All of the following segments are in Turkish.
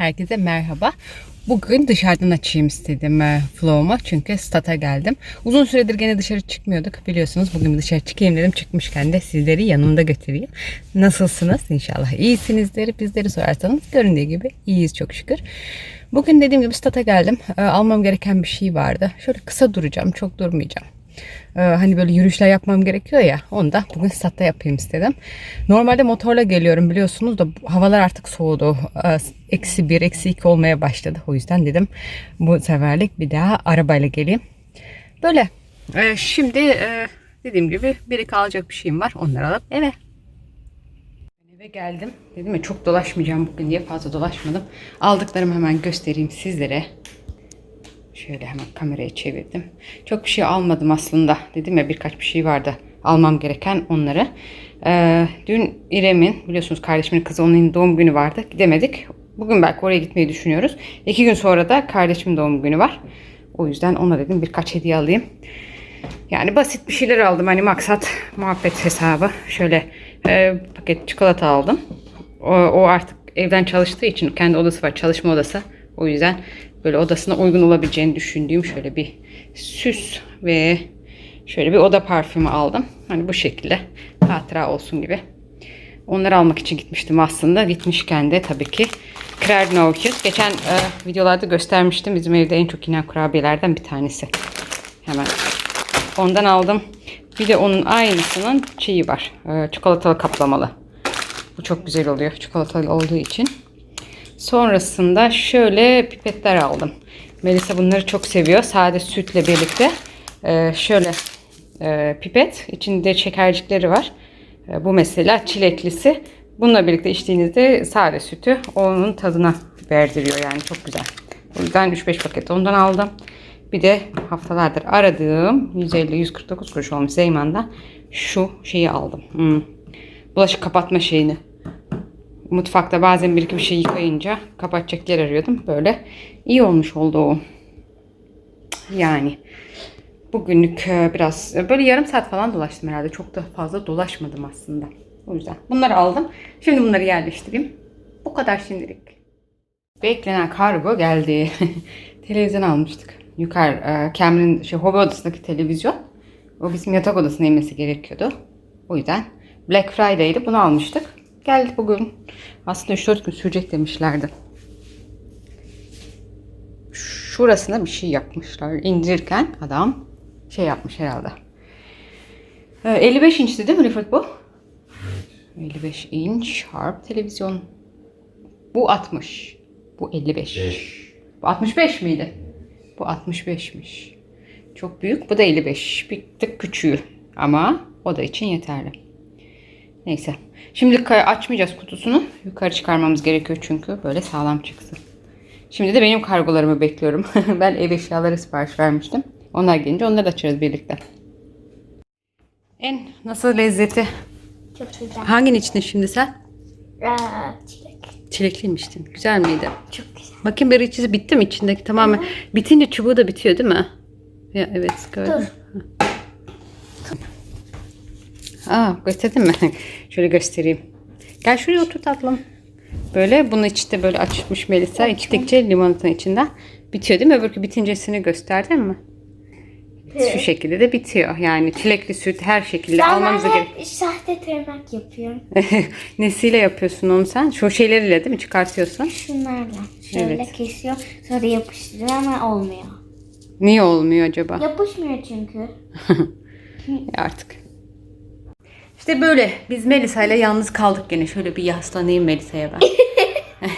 Herkese merhaba. Bugün dışarıdan açayım istedim e, vlogumu çünkü stata geldim. Uzun süredir gene dışarı çıkmıyorduk biliyorsunuz. Bugün dışarı çıkayım dedim. Çıkmışken de sizleri yanımda götüreyim. Nasılsınız? İnşallah iyisinizdir. Bizleri sorarsanız göründüğü gibi iyiyiz çok şükür. Bugün dediğim gibi stata geldim. E, Almam gereken bir şey vardı. Şöyle kısa duracağım. Çok durmayacağım. Ee, hani böyle yürüyüşler yapmam gerekiyor ya onu da bugün statta yapayım istedim. Normalde motorla geliyorum biliyorsunuz da havalar artık soğudu. Ee, Eksi bir, eksi iki olmaya başladı. O yüzden dedim bu seferlik bir daha arabayla geleyim. Böyle. Ee, şimdi e, dediğim gibi bir iki alacak bir şeyim var. Onları alıp eve. Eve geldim. Dedim ya çok dolaşmayacağım bugün diye fazla dolaşmadım. Aldıklarımı hemen göstereyim sizlere. Şöyle hemen kamerayı çevirdim. Çok bir şey almadım aslında. Dedim ya birkaç bir şey vardı. Almam gereken onları. Ee, dün İrem'in biliyorsunuz kardeşimin kızı onun doğum günü vardı. Gidemedik. Bugün belki oraya gitmeyi düşünüyoruz. İki gün sonra da kardeşimin doğum günü var. O yüzden ona dedim birkaç hediye alayım. Yani basit bir şeyler aldım. Hani maksat muhabbet hesabı. Şöyle e, paket çikolata aldım. O, o artık evden çalıştığı için kendi odası var. Çalışma odası. O yüzden böyle odasına uygun olabileceğini düşündüğüm şöyle bir süs ve şöyle bir oda parfümü aldım. Hani bu şekilde hatıra olsun gibi. Onları almak için gitmiştim aslında. Gitmişken de tabii ki Krernovius. Geçen e, videolarda göstermiştim. Bizim evde en çok inen kurabiyelerden bir tanesi. Hemen ondan aldım. Bir de onun aynısının şeyi var. E, çikolatalı kaplamalı. Bu çok güzel oluyor. Çikolatalı olduğu için. Sonrasında şöyle pipetler aldım. Melisa bunları çok seviyor. Sade sütle birlikte. Ee, şöyle e, pipet. içinde şekercikleri var. E, bu mesela çileklisi. Bununla birlikte içtiğinizde sade sütü onun tadına verdiriyor yani çok güzel. O yüzden 3-5 paket ondan aldım. Bir de haftalardır aradığım 150-149 kuruş olmuş Zeyman'da şu şeyi aldım. Hmm. Bulaşık kapatma şeyini mutfakta bazen bir iki bir şey yıkayınca kapatacak yer arıyordum. Böyle iyi olmuş oldu o. Yani bugünlük e, biraz e, böyle yarım saat falan dolaştım herhalde. Çok da fazla dolaşmadım aslında. O yüzden bunları aldım. Şimdi bunları yerleştireyim. Bu kadar şimdilik. Beklenen kargo geldi. televizyon almıştık. Yukarı e, Cameron'ın şey, hobi odasındaki televizyon. O bizim yatak odasına inmesi gerekiyordu. O yüzden Black Friday'di bunu almıştık. Geldi bugün. Aslında 3-4 gün sürecek demişlerdi. Şurasına bir şey yapmışlar. İndirirken adam şey yapmış herhalde. Ee, 55 inçti değil mi Rifat bu? 55 inç harp televizyon. Bu 60. Bu 55. Bu 65 miydi? Bu 65'miş. Çok büyük. Bu da 55. Bir tık küçüğü. Ama o da için yeterli. Neyse. Şimdi açmayacağız kutusunu. Yukarı çıkarmamız gerekiyor çünkü böyle sağlam çıksın. Şimdi de benim kargolarımı bekliyorum. ben ev eşyaları sipariş vermiştim. Onlar gelince onları da açarız birlikte. En nasıl lezzeti? Çok güzel. Hanginin içtin şimdi sen? Aa, çilek. Çilekliymiştin. Güzel miydi? Çok güzel. Bakayım bir içi bitti mi içindeki tamamen? Bitince çubuğu da bitiyor değil mi? Ya evet gördüm. Dur. Aa gösterdin mi? Şöyle göstereyim. Gel şuraya otur tatlım. Böyle bunu içte böyle açmış Melisa. İçtikçe limonatanın içinden bitiyor değil mi? Öbürkü bitincesini gösterdin mi? Şu şekilde de bitiyor. Yani çilekli süt her şekilde Ben gerek. hep sahte tırnak yapıyorum. Nesiyle yapıyorsun onu sen? Şu şeyleriyle değil mi çıkartıyorsun? Şunlarla. Şöyle Evet. kesiyor. Sonra yapıştırıyor ama olmuyor. Niye olmuyor acaba? Yapışmıyor çünkü. Artık. İşte böyle. Biz Melisa ile yalnız kaldık gene. Şöyle bir yaslanayım Melisa'ya ben.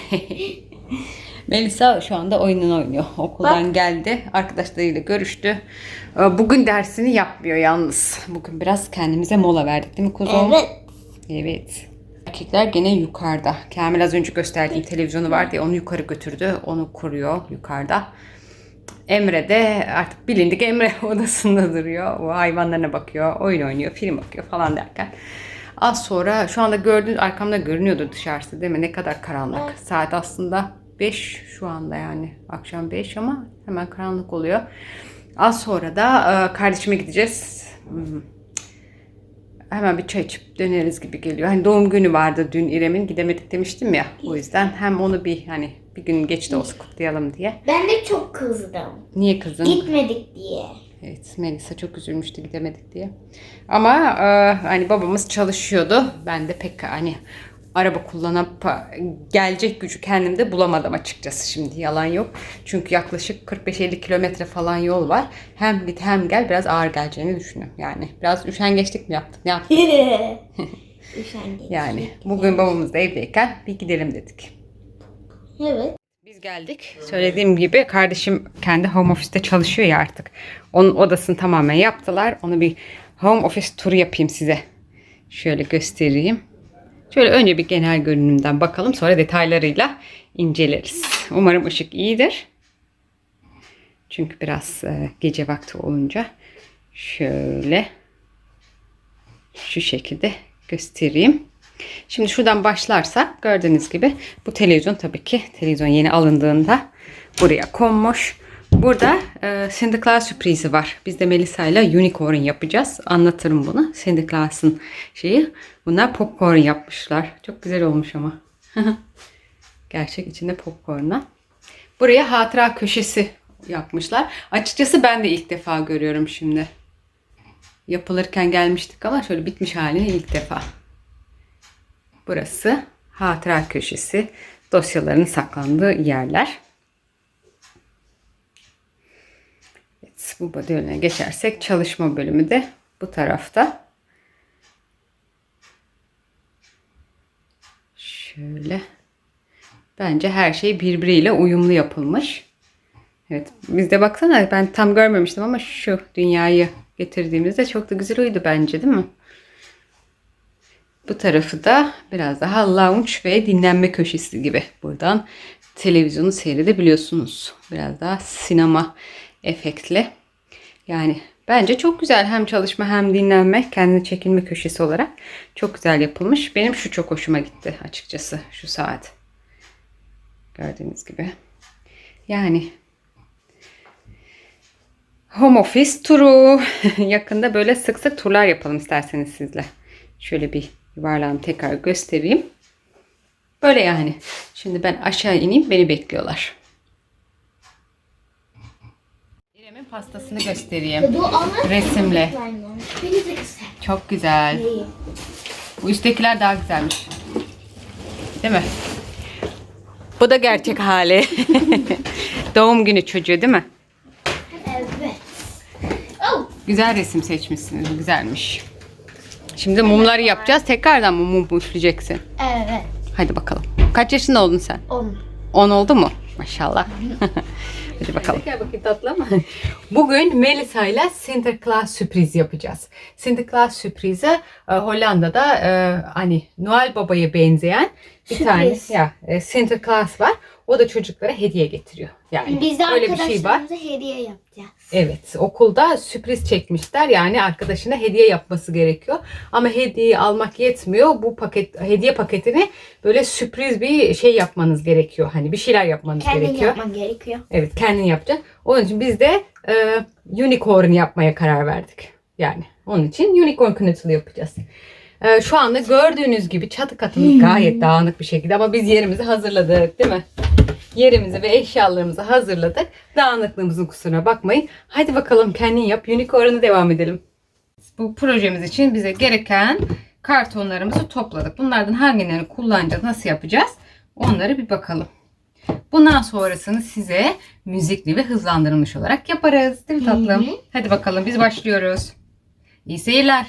Melisa şu anda oyununu oynuyor. Okuldan geldi. Arkadaşlarıyla görüştü. Ee, Bugün dersini yapmıyor yalnız. Bugün biraz kendimize mola verdik değil mi kuzum? Evet. Evet. Erkekler gene yukarıda. Kamil az önce gösterdiğim televizyonu var diye onu yukarı götürdü. Onu kuruyor yukarıda. Emre de artık bilindik Emre odasında duruyor. O hayvanlarına bakıyor, oyun oynuyor, film bakıyor falan derken. Az sonra şu anda gördüğünüz arkamda görünüyordu dışarısı değil mi? Ne kadar karanlık. Saat aslında 5 şu anda yani. Akşam 5 ama hemen karanlık oluyor. Az sonra da e, kardeşime gideceğiz. Hmm, hemen bir çay içip döneriz gibi geliyor. Hani doğum günü vardı dün İrem'in gidemedik demiştim ya. O yüzden hem onu bir hani Bir gün geç de olsa kutlayalım diye. Ben de çok kızdım. Niye kızın? Gitmedik diye. Evet Melisa çok üzülmüştü gidemedik diye. Ama e, hani babamız çalışıyordu. Ben de pek hani araba kullanıp e, gelecek gücü kendimde bulamadım açıkçası şimdi yalan yok. Çünkü yaklaşık 45-50 kilometre falan yol var. Hem git hem gel biraz ağır geleceğini düşünüyorum. Yani biraz üşengeçlik mi yaptık ne yaptık Üşengeç. yani. Bugün babamız da evdeyken bir gidelim dedik. Evet. Biz geldik. Söylediğim gibi kardeşim kendi home office'te çalışıyor ya artık. Onun odasını tamamen yaptılar. Onu bir home office turu yapayım size. Şöyle göstereyim. Şöyle önce bir genel görünümden bakalım. Sonra detaylarıyla inceleriz. Umarım ışık iyidir. Çünkü biraz e, gece vakti olunca şöyle şu şekilde göstereyim. Şimdi şuradan başlarsak gördüğünüz gibi bu televizyon tabii ki televizyon yeni alındığında buraya konmuş. Burada e, Santa sürprizi var. Biz de Melisa ile unicorn yapacağız. Anlatırım bunu. Santa şeyi. Bunlar popcorn yapmışlar. Çok güzel olmuş ama. Gerçek içinde popcornla. Buraya hatıra köşesi yapmışlar. Açıkçası ben de ilk defa görüyorum şimdi. Yapılırken gelmiştik ama şöyle bitmiş halini ilk defa. Burası hatıra köşesi. Dosyaların saklandığı yerler. Evet, bu bölüme geçersek çalışma bölümü de bu tarafta. Şöyle. Bence her şey birbiriyle uyumlu yapılmış. Evet. Bizde baksana ben tam görmemiştim ama şu dünyayı getirdiğimizde çok da güzel uydu bence değil mi? Bu tarafı da biraz daha lounge ve dinlenme köşesi gibi. Buradan televizyonu seyredebiliyorsunuz. Biraz daha sinema efektli. Yani bence çok güzel hem çalışma hem dinlenme, kendine çekilme köşesi olarak çok güzel yapılmış. Benim şu çok hoşuma gitti açıkçası şu saat. Gördüğünüz gibi. Yani Home office turu. Yakında böyle sık sık turlar yapalım isterseniz sizle. Şöyle bir yuvarlağımı tekrar göstereyim. Böyle yani. Şimdi ben aşağı ineyim beni bekliyorlar. İrem'in pastasını göstereyim. Resimle. Çok güzel. Bu üsttekiler daha güzelmiş. Değil mi? Bu da gerçek hali. Doğum günü çocuğu değil mi? Evet. Güzel resim seçmişsiniz. Güzelmiş. Şimdi mumları yapacağız. Tekrardan mı mum üfleyeceksin? Evet. Hadi bakalım. Kaç yaşında oldun sen? On. 10 oldu mu? Maşallah. Hadi bakalım. Gel bakayım tatlı ama. Bugün Melisa ile Santa Claus sürpriz yapacağız. Santa Claus sürprizi e, Hollanda'da e, hani Noel Baba'ya benzeyen bir Sürpriz. tane ya e, Santa Claus var. O da çocuklara hediye getiriyor. Yani Biz de öyle bir şey var. arkadaşlarımıza hediye yapacağız. Evet okulda sürpriz çekmişler yani arkadaşına hediye yapması gerekiyor ama hediyeyi almak yetmiyor bu paket hediye paketini böyle sürpriz bir şey yapmanız gerekiyor hani bir şeyler yapmanız Kendin gerekiyor. yapman gerekiyor. Evet kendin yapacaksın. Onun için biz de e, unicorn yapmaya karar verdik. Yani onun için unicorn knitli yapacağız. E, şu anda gördüğünüz gibi çatı katımız gayet dağınık bir şekilde ama biz yerimizi hazırladık değil mi? Yerimizi ve eşyalarımızı hazırladık. Dağınıklığımızın kusuruna bakmayın. Hadi bakalım kendin yap. Unicorn'a devam edelim. Bu projemiz için bize gereken kartonlarımızı topladık. Bunlardan hangilerini kullanacağız, nasıl yapacağız? Onları bir bakalım. Bundan sonrasını size müzikli ve hızlandırılmış olarak yaparız. Değil mi tatlım? Hı hı. Hadi bakalım biz başlıyoruz. İyi seyirler.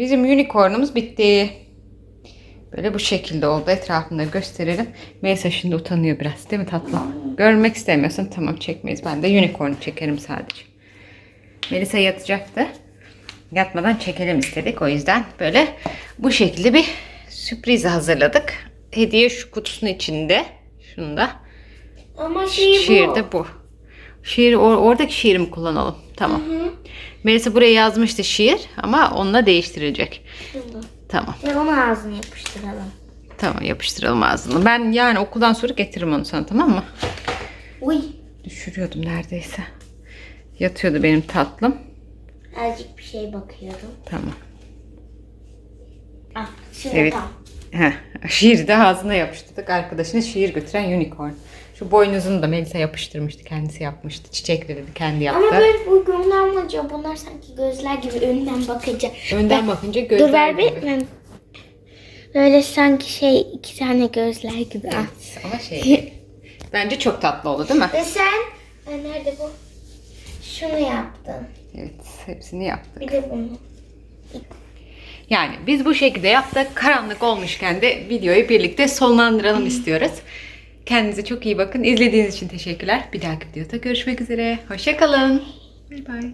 Bizim unicornumuz bitti. Böyle bu şekilde oldu. Etrafında gösterelim. Melisa şimdi utanıyor biraz değil mi tatlım? Görmek istemiyorsun. Tamam çekmeyiz. Ben de unicorn çekerim sadece. Melisa yatacaktı. Yatmadan çekelim istedik. O yüzden böyle bu şekilde bir sürpriz hazırladık. Hediye şu kutusunun içinde. Şunda. Ama şey bu. Şiir de bu. Şiir or- oradaki şiirimi kullanalım. Tamam. Melisa buraya yazmıştı şiir ama onunla değiştirecek. Şunu. Tamam. Ve onu ağzına yapıştıralım. Tamam yapıştıralım ağzını. Ben yani okuldan sonra getiririm onu sana tamam mı? Uy. Düşürüyordum neredeyse. Yatıyordu benim tatlım. Azıcık bir şey bakıyorum. Tamam. Ah, şimdi Evet. tam. Heh, şiiri de ağzına yapıştırdık. Arkadaşına şiir götüren unicorn. Şu boynuzunu da Melisa yapıştırmıştı. Kendisi yapmıştı. Çiçekleri de kendi yaptı. Ama böyle bu olunca bunlar sanki gözler gibi önden bakınca. Önden bakınca gözler Dur ver gibi. ben- Böyle sanki şey iki tane gözler gibi. Ah. Ama şey bence çok tatlı oldu değil mi? Ve sen e, nerede bu? Şunu yaptın. Evet hepsini yaptık. Bir de bunu. Yani biz bu şekilde yaptık. Karanlık olmuşken de videoyu birlikte sonlandıralım istiyoruz. Kendinize çok iyi bakın. İzlediğiniz için teşekkürler. Bir dahaki videoda görüşmek üzere. Hoşçakalın. Bay bay.